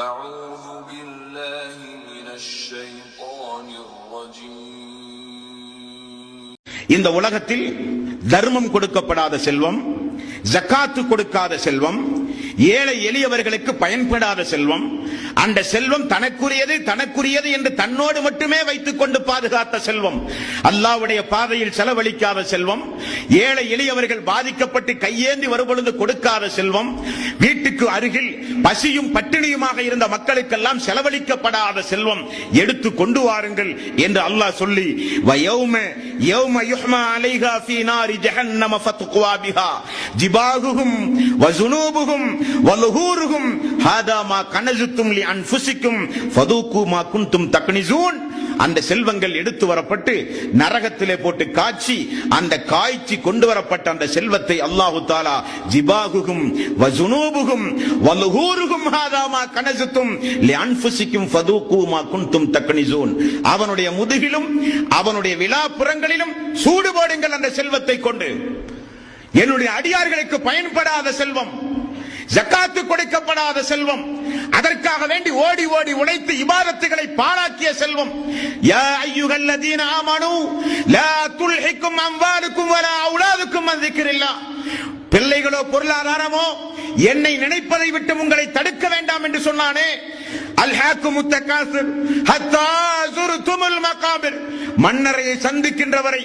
أعوذ بالله من الشيطان الرجيم இந்த உலகத்தில் தர்மம் கொடுக்கப்படாத செல்வம் ஜக்காத்து கொடுக்காத செல்வம் ஏழை எளியவர்களுக்கு பயன்படாத செல்வம். அந்த செல்வம் தனக்குரியது தனக்குரியது என்று தன்னோடு மட்டுமே வைத்துக் கொண்டு பாதுகாத்த செல்வம். அல்லாவுடைய பாதையில் செலவழிக்காத செல்வம். ஏழை எளியவர்கள் பாதிக்கப்பட்டு கையேந்தி வருபொழுது கொடுக்காத செல்வம். வீட்டுக்கு அருகில் பசியும் பட்டினியுமாக இருந்த மக்களுக்கெல்லாம் செலவழிக்கப்படாத செல்வம். எடுத்து கொண்டு வாருங்கள் என்று அல்லாஹ் சொல்லி ஜிபாகுகும் வசுனூபுகும் யுஹ்மா ஹாதா மா கனசுத்தும் லி அன்ஃபுசிக்கும். ஃபதூக்கு மா குன்தும் தக்னிசூன். அந்த செல்வங்கள் எடுத்து வரப்பட்டு நரகத்திலே போட்டு காய்ச்சி அந்த காய்ச்சி கொண்டு வரப்பட்ட அந்த செல்வத்தை அல்லாஹு தாலா ஜிபாகுகும் வசுனூபுகும் வலுகூருகும் ஹாதாமா கனசுத்தும் லி அன்ஃபுசிக்கும். ஃபதூகு மா குன்தும் தக்னிசூன். அவனுடைய முதுகிலும் அவனுடைய விழாப்புறங்களிலும் சூடுபாடுங்கள் அந்த செல்வத்தை கொண்டு. என்னுடைய அடியார்களுக்கு பயன்படாத செல்வம். ஜக்காத்து கொடுக்கப்படாத செல்வம். அதற்காக வேண்டி ஓடி ஓடி உழைத்து இபாதத்துகளை பாழாக்கிய செல்வம். யா ஐயுகல்லதீன ஆமனு லா துல்ஹிக்கும் அம்வாலுக்கும் வலா அவுலாதுக்கும் அன் பிள்ளைகளோ பொருளாதாரமோ என்னை நினைப்பதை விட்டு உங்களை தடுக்க வேண்டாம் என்று சொன்னானே. அல்ஹாக்கும் முத்தகாசிர் ஹத்தா ஜுர்துமுல் மகாபிர். மன்னரையை சந்திக்கின்றவரை